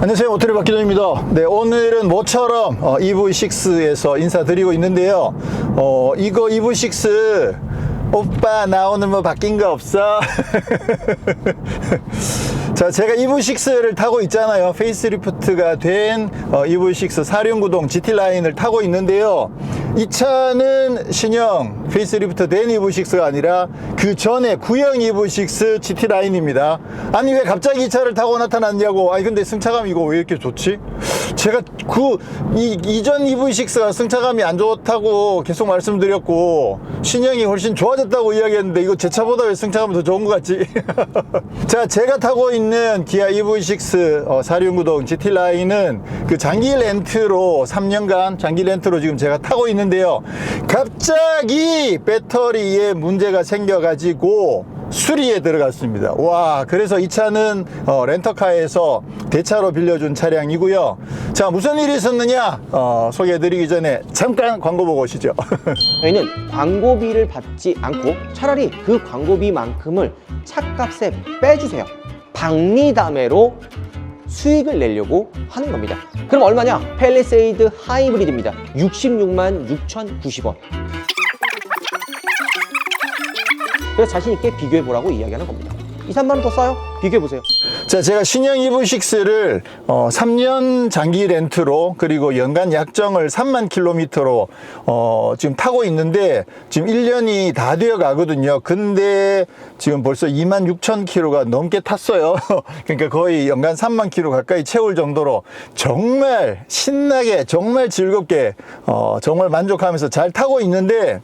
안녕하세요. 오토리 박기동입니다. 네 오늘은 모처럼 어, EV6에서 인사드리고 있는데요. 어 이거 EV6 오빠 나 오늘 뭐 바뀐 거 없어? 자 제가 EV6를 타고 있잖아요 페이스리프트가 된 어, EV6 사륜구동 GT라인을 타고 있는데요 이 차는 신형 페이스리프트 된 EV6가 아니라 그 전에 구형 EV6 GT라인입니다 아니 왜 갑자기 이 차를 타고 나타났냐고 아니 근데 승차감 이거 왜 이렇게 좋지? 제가 그 이, 이전 EV6가 승차감이 안 좋다고 계속 말씀드렸고 신형이 훨씬 좋아졌다고 이야기했는데 이거 제 차보다 왜 승차감이 더 좋은 것 같지? 자 제가 타고 있는 기아 EV6 어, 사륜구동 GT라인은 그 장기 렌트로 3년간 장기 렌트로 지금 제가 타고 있는데요 갑자기 배터리에 문제가 생겨가지고 수리에 들어갔습니다. 와, 그래서 이 차는 어, 렌터카에서 대차로 빌려준 차량이고요. 자, 무슨 일이 있었느냐? 어, 소개해드리기 전에 잠깐 광고 보고 오시죠. 저희는 광고비를 받지 않고 차라리 그 광고비만큼을 차값에 빼주세요. 박리담회로 수익을 내려고 하는 겁니다. 그럼 얼마냐? 펠리세이드 하이브리드입니다. 66만 6,090원. 그래서 자신 있게 비교해 보라고 이야기하는 겁니다. 2, 3만 원더 써요? 비교해 보세요. 자, 제가 신형 EV6를 어, 3년 장기 렌트로 그리고 연간 약정을 3만 킬로미터로 어, 지금 타고 있는데 지금 1년이 다 되어 가거든요. 근데 지금 벌써 2만 6천 킬로가 넘게 탔어요. 그러니까 거의 연간 3만 킬로 가까이 채울 정도로 정말 신나게 정말 즐겁게 어, 정말 만족하면서 잘 타고 있는데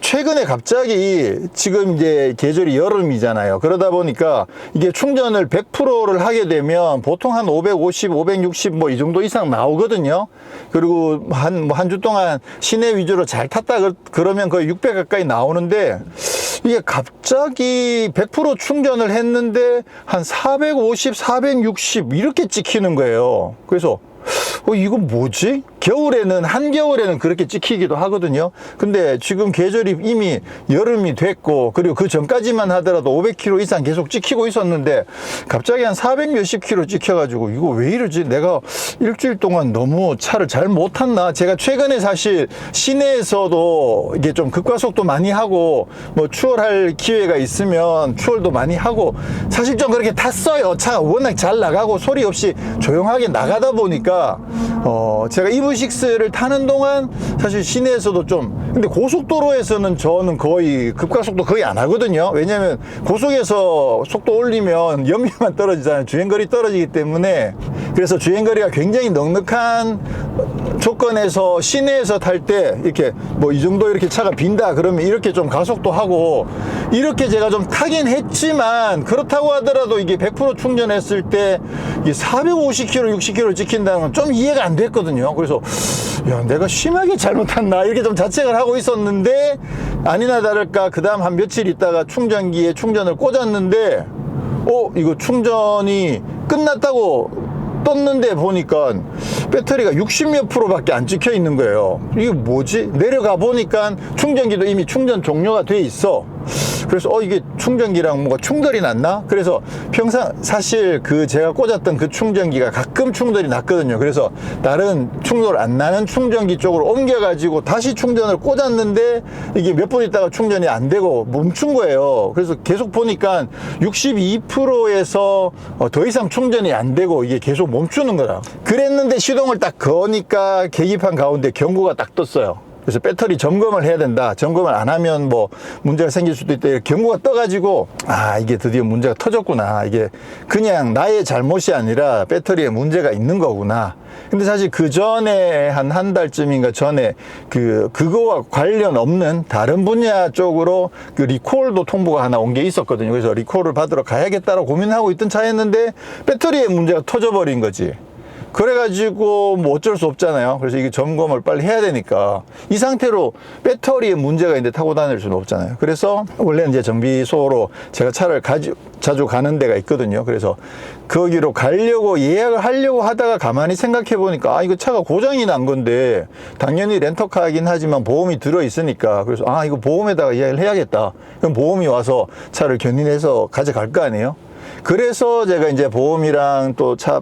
최근에 갑자기 지금 이제 계절이 여름이잖아요. 그러다 보니까 이게 충전을 100%를 하게 되면 보통 한 550, 560 뭐 이 정도 이상 나오거든요. 그리고 한, 뭐 한 주 동안 시내 위주로 잘 탔다 그- 그러면 거의 600 가까이 나오는데 이게 갑자기 100% 충전을 했는데 한 450, 460 이렇게 찍히는 거예요. 그래서 어, 이거 뭐지? 겨울에는, 한겨울에는 그렇게 찍히기도 하거든요. 근데 지금 계절이 이미 여름이 됐고, 그리고 그 전까지만 하더라도 500km 이상 계속 찍히고 있었는데, 갑자기 한 400 몇십 킬로 찍혀가지고, 이거 왜 이러지? 내가 일주일 동안 너무 차를 잘 못 탔나? 제가 최근에 사실 시내에서도 이게 좀 급가속도 많이 하고, 뭐 추월할 기회가 있으면 추월도 많이 하고, 사실 좀 그렇게 탔어요. 차가 워낙 잘 나가고 소리 없이 조용하게 나가다 보니까, 어, 제가 EV6를 타는 동안 사실 시내에서도 좀, 근데 고속도로에서는 저는 거의 급가속도 거의 안 하거든요. 왜냐면 고속에서 속도 올리면 연비만 떨어지잖아요. 주행거리 떨어지기 때문에. 그래서 주행거리가 굉장히 넉넉한 조건에서 시내에서 탈 때 이렇게 뭐 이 정도 이렇게 차가 빈다 그러면 이렇게 좀 가속도 하고 이렇게 제가 좀 타긴 했지만 그렇다고 하더라도 이게 100% 충전했을 때 이게 450km, 60km 찍힌다는 건 좀 이해가 안 됐거든요. 그래서 야 내가 심하게 잘못했나 이렇게 좀 자책을 하고 있었는데 아니나 다를까 그 다음 한 며칠 있다가 충전기에 충전을 꽂았는데 어 이거 충전이 끝났다고 떴는데 보니까 배터리가 60몇 프로밖에 안 찍혀 있는 거예요. 이게 뭐지? 내려가 보니까 충전기도 이미 충전 종료가 돼 있어. 그래서 어 이게 충전기랑 뭐가 충돌이 났나? 그래서 평상 사실 그 제가 꽂았던 그 충전기가 가끔 충돌이 났거든요. 그래서 다른 충돌 안 나는 충전기 쪽으로 옮겨 가지고 다시 충전을 꽂았는데 이게 몇 분 있다가 충전이 안 되고 멈춘 거예요. 그래서 계속 보니까 62%에서 어, 더 이상 충전이 안 되고 이게 계속 멈추는 거라. 그랬는데 시 동을 딱 거니까 계기판 가운데 경고가 딱 떴어요. 그래서 배터리 점검을 해야 된다. 점검을 안 하면 뭐 문제가 생길 수도 있다. 경고가 떠가지고 아 이게 드디어 문제가 터졌구나. 이게 그냥 나의 잘못이 아니라 배터리에 문제가 있는 거구나. 근데 사실 그 전에 한 한 달쯤인가 전에 그 그거와 관련 없는 다른 분야 쪽으로 그 리콜도 통보가 하나 온 게 있었거든요. 그래서 리콜을 받으러 가야겠다라고 고민하고 있던 차였는데 배터리에 문제가 터져버린 거지. 그래가지고 뭐 어쩔 수 없잖아요. 그래서 이게 점검을 빨리 해야 되니까 이 상태로 배터리에 문제가 있는데 타고 다닐 수는 없잖아요. 그래서 원래 이제 정비소로 제가 차를 가지, 자주 가는 데가 있거든요. 그래서 거기로 가려고 예약을 하려고 하다가 가만히 생각해 보니까 아 이거 차가 고장이 난 건데 당연히 렌터카이긴 하지만 보험이 들어 있으니까 그래서 아 이거 보험에다가 예약을 해야겠다. 그럼 보험이 와서 차를 견인해서 가져갈 거 아니에요. 그래서 제가 이제 보험이랑 또 차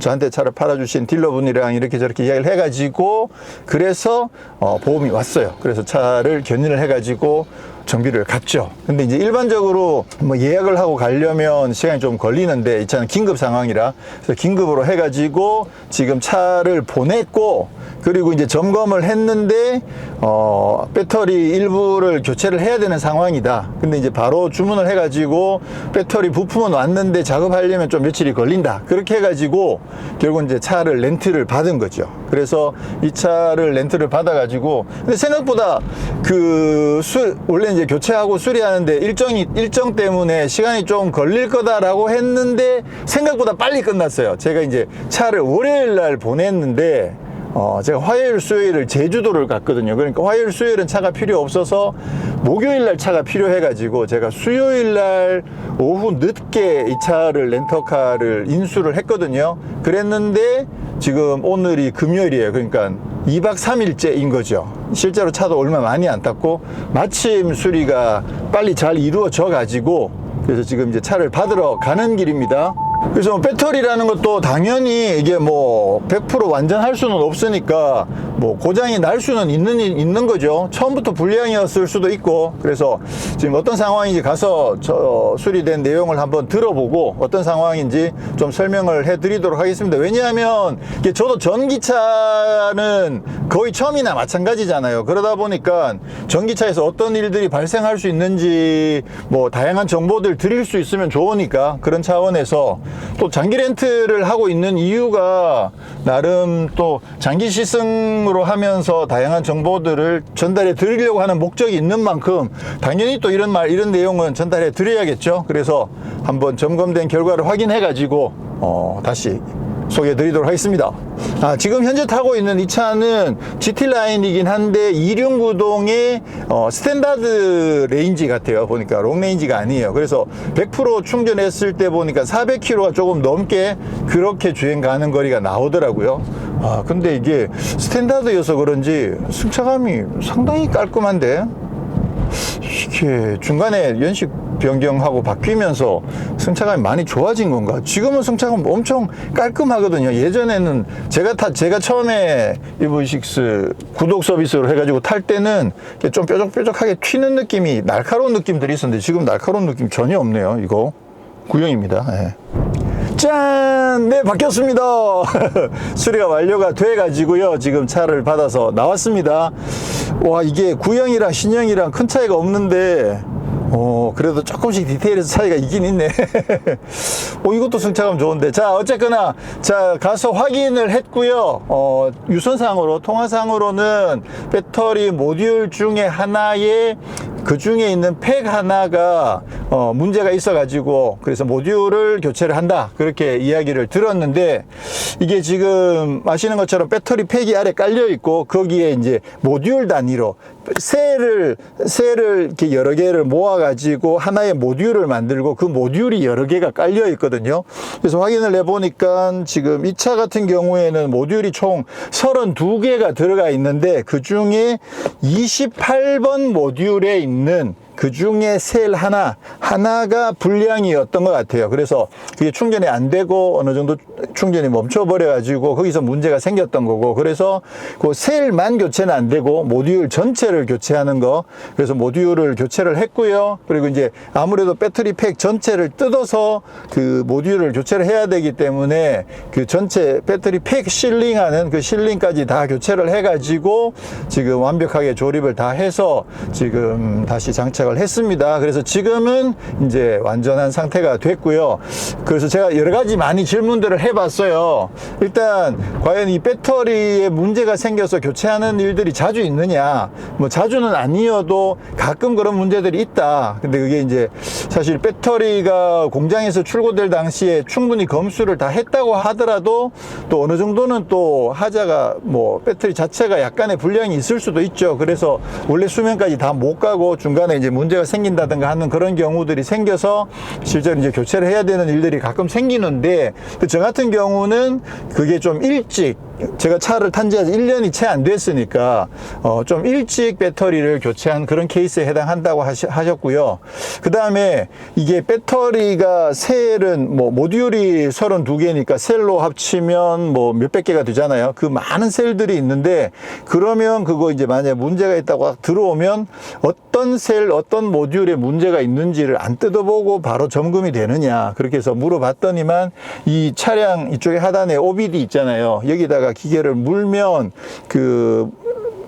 저한테 차를 팔아주신 딜러분이랑 이렇게 저렇게 이야기를 해가지고 그래서 어, 보험이 왔어요. 그래서 차를 견인을 해가지고 정비를 갔죠. 근데 이제 일반적으로 뭐 예약을 하고 가려면 시간이 좀 걸리는데 이 차는 긴급 상황이라 그래서 긴급으로 해가지고 지금 차를 보냈고 그리고 이제 점검을 했는데 어 배터리 일부를 교체를 해야 되는 상황이다. 근데 이제 바로 주문을 해가지고 배터리 부품은 왔는데 작업하려면 좀 며칠이 걸린다. 그렇게 해가지고 결국 이제 차를 렌트를 받은 거죠. 그래서 이 차를 렌트를 받아가지고 근데 생각보다 그 수, 원래 이제 교체하고 수리하는데 일정이 일정 때문에 시간이 좀 걸릴 거다라고 했는데 생각보다 빨리 끝났어요. 제가 이제 차를 월요일 날 보냈는데 어, 제가 화요일, 수요일을 제주도를 갔거든요. 그러니까 화요일, 수요일은 차가 필요 없어서 목요일 날 차가 필요해가지고 제가 수요일 날 오후 늦게 이 차를 렌터카를 인수를 했거든요. 그랬는데 지금 오늘이 금요일이에요. 그러니까 2박 3일째인 거죠. 실제로 차도 얼마 많이 안 탔고 마침 수리가 빨리 잘 이루어져 가지고 그래서 지금 이제 차를 받으러 가는 길입니다. 그래서 배터리라는 것도 당연히 이게 뭐 100% 완전할 수는 없으니까 뭐 고장이 날 수는 있는 있는 거죠. 처음부터 불량이었을 수도 있고 그래서 지금 어떤 상황인지 가서 저 수리된 내용을 한번 들어보고 어떤 상황인지 좀 설명을 해드리도록 하겠습니다. 왜냐하면 저도 전기차는 거의 처음이나 마찬가지잖아요. 그러다 보니까 전기차에서 어떤 일들이 발생할 수 있는지 뭐 다양한 정보들 드릴 수 있으면 좋으니까 그런 차원에서 또 장기 렌트를 하고 있는 이유가 나름 또 장기 시승으로 하면서 다양한 정보들을 전달해 드리려고 하는 목적이 있는 만큼 당연히 또 이런 말 이런 내용은 전달해 드려야겠죠. 그래서 한번 점검된 결과를 확인해 가지고 어 다시 소개해 드리도록 하겠습니다. 아, 지금 현재 타고 있는 이 차는 GT 라인이긴 한데 2륜구동의 어, 스탠다드 레인지 같아요. 보니까 롱 레인지가 아니에요. 그래서 100% 충전했을 때 보니까 400km가 조금 넘게 그렇게 주행 가는 거리가 나오더라고요. 아, 근데 이게 스탠다드여서 그런지 승차감이 상당히 깔끔한데 이게 중간에 연식 변경하고 바뀌면서 승차감이 많이 좋아진 건가? 지금은 승차감 엄청 깔끔하거든요. 예전에는 제가 타, 제가 처음에 EV6 구독 서비스로 해가지고 탈 때는 좀 뾰족뾰족하게 튀는 느낌이 날카로운 느낌들이 있었는데 지금 날카로운 느낌 전혀 없네요. 이거 구형입니다. 예. 짠! 네, 바뀌었습니다. 수리가 완료가 돼가지고요. 지금 차를 받아서 나왔습니다. 와, 이게 구형이랑 신형이랑 큰 차이가 없는데, 어, 그래도 조금씩 디테일에서 차이가 있긴 있네. 어, 이것도 승차감 좋은데. 자, 어쨌거나, 자, 가서 확인을 했고요. 어, 유선상으로, 통화상으로는 배터리 모듈 중에 하나에 그 중에 있는 팩 하나가 어, 문제가 있어 가지고 그래서 모듈을 교체를 한다 그렇게 이야기를 들었는데 이게 지금 아시는 것처럼 배터리 팩이 아래 깔려 있고 거기에 이제 모듈 단위로 셀을 셀을 이렇게 여러 개를 모아 가지고 하나의 모듈을 만들고 그 모듈이 여러 개가 깔려 있거든요. 그래서 확인을 해 보니까 지금 이 차 같은 경우에는 모듈이 총 32개가 들어가 있는데 그 중에 28번 모듈에 있는 그 중에 셀 하나, 하나가 불량이었던 것 같아요. 그래서 그게 충전이 안 되고 어느 정도 충전이 멈춰버려가지고 거기서 문제가 생겼던 거고 그래서 그 셀만 교체는 안 되고 모듈 전체를 교체하는 거 그래서 모듈을 교체를 했고요. 그리고 이제 아무래도 배터리 팩 전체를 뜯어서 그 모듈을 교체를 해야 되기 때문에 그 전체 배터리 팩 실링하는 그 실링까지 다 교체를 해가지고 지금 완벽하게 조립을 다 해서 지금 다시 장착을 했습니다. 그래서 지금은 이제 완전한 상태가 됐고요. 그래서 제가 여러 가지 많이 질문들을 해봤어요. 일단 과연 이 배터리에 문제가 생겨서 교체하는 일들이 자주 있느냐? 뭐 자주는 아니어도 가끔 그런 문제들이 있다. 근데 그게 이제 사실 배터리가 공장에서 출고될 당시에 충분히 검수를 다 했다고 하더라도 또 어느 정도는 또 하자가 뭐 배터리 자체가 약간의 불량이 있을 수도 있죠. 그래서 원래 수명까지 다 못 가고 중간에 이제 문 제가 생긴다든가 하는 그런 경우들이 생겨서 실제로 이제 교체를 해야 되는 일들이 가끔 생기는데 그저 같은 경우는 그게 좀 일찍 제가 차를 탄지 1년이 채 안 됐으니까 어, 좀 일찍 배터리를 교체한 그런 케이스에 해당한다고 하시, 하셨고요. 그 다음에 이게 배터리가 셀은 뭐 모듈이 32개니까 셀로 합치면 뭐 몇백 개가 되잖아요. 그 많은 셀들이 있는데 그러면 그거 이제 만약에 문제가 있다고 들어오면 어떤 셀, 어떤 모듈에 문제가 있는지를 안 뜯어보고 바로 점검이 되느냐. 그렇게 해서 물어봤더니만 이 차량 이쪽에 하단에 OBD 있잖아요. 여기다가 기계를 물면 그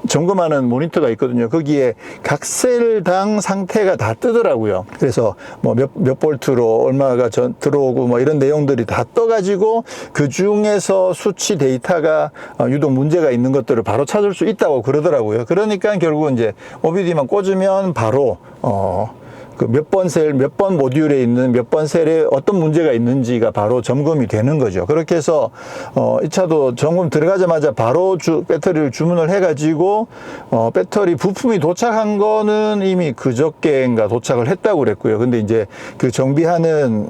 점검하는 모니터가 있거든요. 거기에 각 셀당 상태가 다 뜨더라고요. 그래서 뭐 몇, 몇 볼트로 얼마가 전, 들어오고 뭐 이런 내용들이 다 떠가지고 그 중에서 수치 데이터가 어, 유독 문제가 있는 것들을 바로 찾을 수 있다고 그러더라고요. 그러니까 결국은 이제 OBD만 꽂으면 바로 어, 그 몇 번 셀, 몇 번 모듈에 있는 몇 번 셀에 어떤 문제가 있는지가 바로 점검이 되는 거죠. 그렇게 해서, 어, 이 차도 점검 들어가자마자 바로 주, 배터리를 주문을 해가지고, 어, 배터리 부품이 도착한 거는 이미 그저께인가 도착을 했다고 그랬고요. 근데 이제 그 정비하는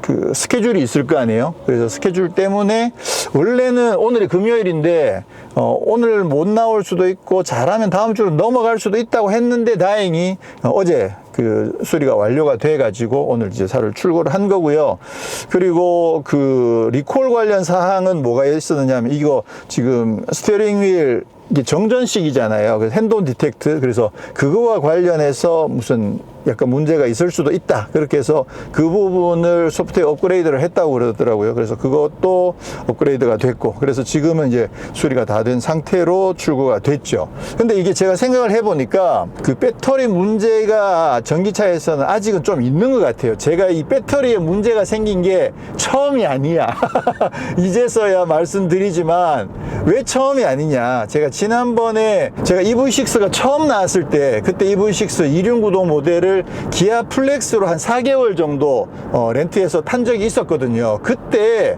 그 스케줄이 있을 거 아니에요. 그래서 스케줄 때문에 원래는 오늘이 금요일인데 어, 오늘 못 나올 수도 있고 잘하면 다음 주로 넘어갈 수도 있다고 했는데 다행히 어, 어제 그 수리가 완료가 돼 가지고 오늘 이제 차를 출고를 한 거고요. 그리고 그 리콜 관련 사항은 뭐가 있었느냐면 이거 지금 스티어링 휠 이게 정전식이잖아요. 그래서 핸드온 디텍트. 그래서 그거와 관련해서 무슨 약간 문제가 있을 수도 있다. 그렇게 해서 그 부분을 소프트웨어 업그레이드를 했다고 그러더라고요. 그래서 그것도 업그레이드가 됐고. 그래서 지금은 이제 수리가 다 된 상태로 출고가 됐죠. 근데 이게 제가 생각을 해보니까 그 배터리 문제가 전기차에서는 아직은 좀 있는 것 같아요. 제가 이 배터리에 문제가 생긴 게 처음이 아니야. 이제서야 말씀드리지만 왜 처음이 아니냐. 제가 지난번에 제가 EV6가 처음 나왔을 때 그때 EV6 2륜구동 모델을 기아 플렉스로 한 4개월 정도 어, 렌트해서 탄 적이 있었거든요. 그때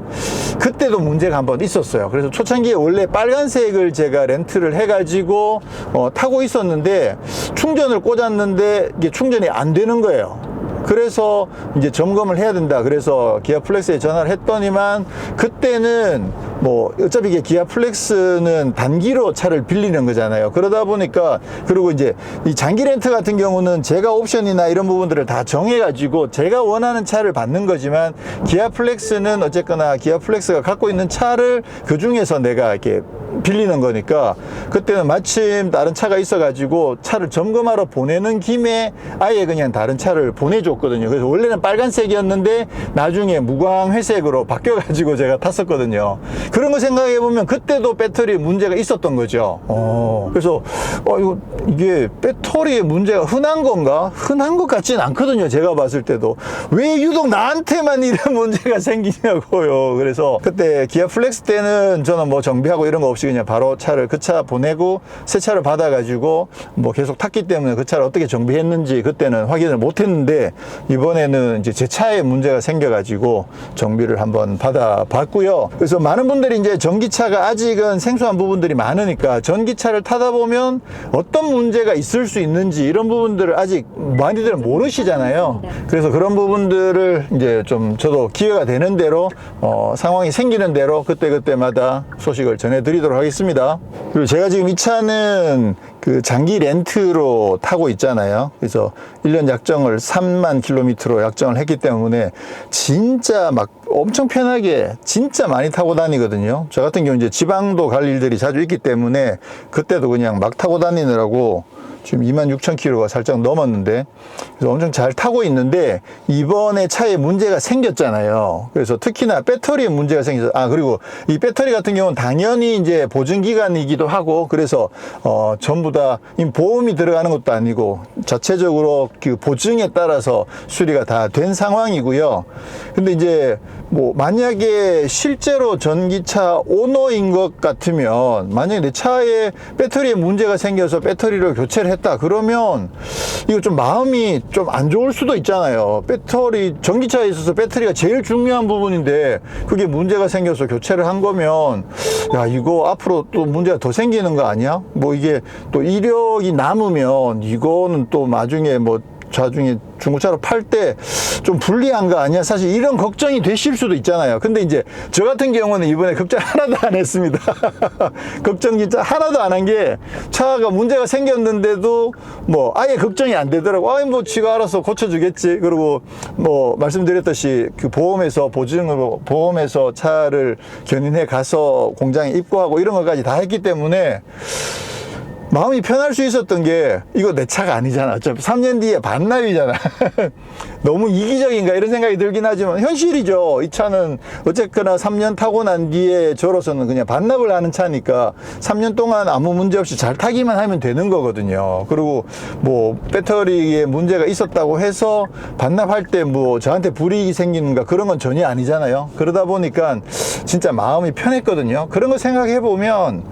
그때도 문제가 한 번 있었어요. 그래서 초창기에 원래 빨간색을 제가 렌트를 해가지고 어, 타고 있었는데 충전을 꽂았는데 이게 충전 이 안 되는 거예요. 그래서 이제 점검을 해야 된다. 그래서 기아 플렉스에 전화를 했더니만 그때는 뭐 어차피 이게 기아 플렉스는 단기로 차를 빌리는 거잖아요. 그러다 보니까 그리고 이제 이 장기 렌트 같은 경우는 제가 옵션이나 이런 부분들을 다 정해가지고 제가 원하는 차를 받는 거지만 기아 플렉스는 어쨌거나 기아 플렉스가 갖고 있는 차를 그 중에서 내가 이렇게 빌리는 거니까 그때는 마침 다른 차가 있어가지고 차를 점검하러 보내는 김에 아예 그냥 다른 차를 보내줬거든요. 그래서 원래는 빨간색이었는데 나중에 무광 회색으로 바뀌어가지고 제가 탔었거든요. 그런 거 생각해 보면 그때도 배터리에 문제가 있었던 거죠. 어, 그래서 어, 이거 이게 배터리에 문제가 흔한 건가? 흔한 것 같지는 않거든요. 제가 봤을 때도 왜 유독 나한테만 이런 문제가 생기냐고요. 그래서 그때 기아 플렉스 때는 저는 뭐 정비하고 이런 거 없이 그냥 바로 차를 그 차 보내고 새 차를 받아가지고 뭐 계속 탔기 때문에 그 차를 어떻게 정비했는지 그때는 확인을 못했는데 이번에는 이제 제 차에 문제가 생겨가지고 정비를 한번 받아봤고요. 그래서 많은 분들이 이제 전기차가 아직은 생소한 부분들이 많으니까 전기차를 타다 보면 어떤 문제가 있을 수 있는지 이런 부분들을 아직 많이들 모르시잖아요. 그래서 그런 부분들을 이제 좀 저도 기회가 되는 대로 어, 상황이 생기는 대로 그때 그때마다 소식을 전해드리도록 하겠습니다. 그리고 제가 지금 이 차는 그 장기 렌트로 타고 있잖아요. 그래서 1년 약정을 3만 킬로미터로 약정을 했기 때문에 진짜 막 엄청 편하게 진짜 많이 타고 다니거든요. 저 같은 경우 이제 지방도 갈 일들이 자주 있기 때문에 그때도 그냥 막 타고 다니느라고 지금 2만 6천 킬로가 살짝 넘었는데 그래서 엄청 잘 타고 있는데 이번에 차에 문제가 생겼잖아요. 그래서 특히나 배터리에 문제가 생겨서 아 그리고 이 배터리 같은 경우는 당연히 이제 보증 기간이기도 하고 그래서 어 전부 다이 보험이 들어가는 것도 아니고 자체적으로 그 보증에 따라서 수리가 다 된 상황이고요. 근데 이제 뭐 만약에 실제로 전기차 오너인 것 같으면 만약에 내 차에 배터리에 문제가 생겨서 배터리를 교체를 했다 그러면 이거 좀 마음이 좀 안 좋을 수도 있잖아요. 배터리 전기차에 있어서 배터리가 제일 중요한 부분인데 그게 문제가 생겨서 교체를 한 거면 야 이거 앞으로 또 문제가 더 생기는 거 아니야? 뭐 이게 또 이력이 남으면 이거는 또 나중에 뭐 나중에 중고차로 팔 때 좀 불리한 거 아니야? 사실 이런 걱정이 되실 수도 있잖아요. 근데 이제 저 같은 경우는 이번에 걱정 하나도 안 했습니다. 걱정 진짜 하나도 안 한 게 차가 문제가 생겼는데도 뭐 아예 걱정이 안 되더라고. 아이 뭐 지가 알아서 고쳐주겠지. 그리고 뭐 말씀드렸듯이 그 보험에서 보증으로 보험에서 차를 견인해 가서 공장에 입고하고 이런 것까지 다 했기 때문에 마음이 편할 수 있었던 게 이거 내 차가 아니잖아. 어차피 3년 뒤에 반납이잖아. 너무 이기적인가 이런 생각이 들긴 하지만 현실이죠. 이 차는 어쨌거나 3년 타고 난 뒤에 저로서는 그냥 반납을 하는 차니까 3년 동안 아무 문제 없이 잘 타기만 하면 되는 거거든요. 그리고 뭐 배터리에 문제가 있었다고 해서 반납할 때 뭐 저한테 불이익이 생기는가 그런 건 전혀 아니잖아요. 그러다 보니까 진짜 마음이 편했거든요. 그런 거 생각해 보면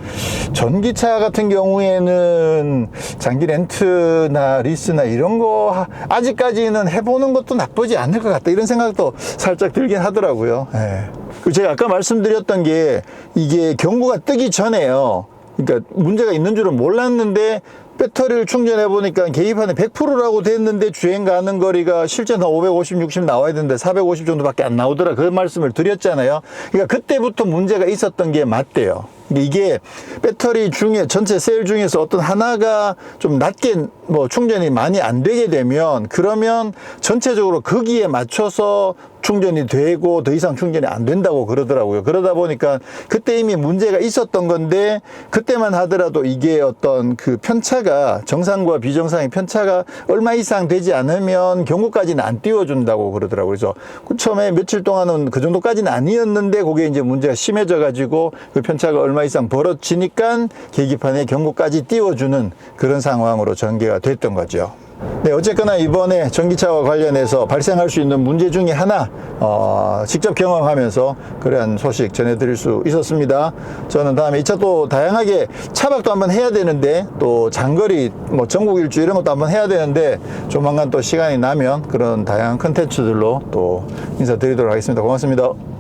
전기차 같은 경우에는 장기 렌트나 리스나 이런 거 하- 아직까지는 해보는 것도 나쁘지 않을 것 같다 이런 생각도 살짝 들긴 하더라고요. 예. 제가 아까 말씀드렸던 게 이게 경고가 뜨기 전에요. 그러니까 문제가 있는 줄은 몰랐는데 배터리를 충전해 보니까 계기판에 100%라고 됐는데 주행 가는 거리가 실제는 550, 60 나와야 되는데 450 정도밖에 안 나오더라. 그 말씀을 드렸잖아요. 그러니까 그때부터 문제가 있었던 게 맞대요. 이게 배터리 중에 전체 셀 중에서 어떤 하나가 좀 낮게 뭐 충전이 많이 안 되게 되면 그러면 전체적으로 거기에 맞춰서 충전이 되고 더 이상 충전이 안 된다고 그러더라고요. 그러다 보니까 그때 이미 문제가 있었던 건데 그때만 하더라도 이게 어떤 그 편차가 정상과 비정상의 편차가 얼마 이상 되지 않으면 경고까지는 안 띄워준다고 그러더라고요. 그래서 그 처음에 며칠 동안은 그 정도까지는 아니었는데 그게 이제 문제가 심해져 가지고 그 편차가 얼마 이상 벌어지니까 계기판에 경고까지 띄워주는 그런 상황으로 전개가 됐던 거죠. 네, 어쨌거나 이번에 전기차와 관련해서 발생할 수 있는 문제 중에 하나, 어, 직접 경험하면서 그러한 소식 전해드릴 수 있었습니다. 저는 다음에 이 차 또 다양하게 차박도 한번 해야 되는데, 또 장거리, 뭐 전국 일주 이런 것도 한번 해야 되는데, 조만간 또 시간이 나면 그런 다양한 컨텐츠들로 또 인사드리도록 하겠습니다. 고맙습니다.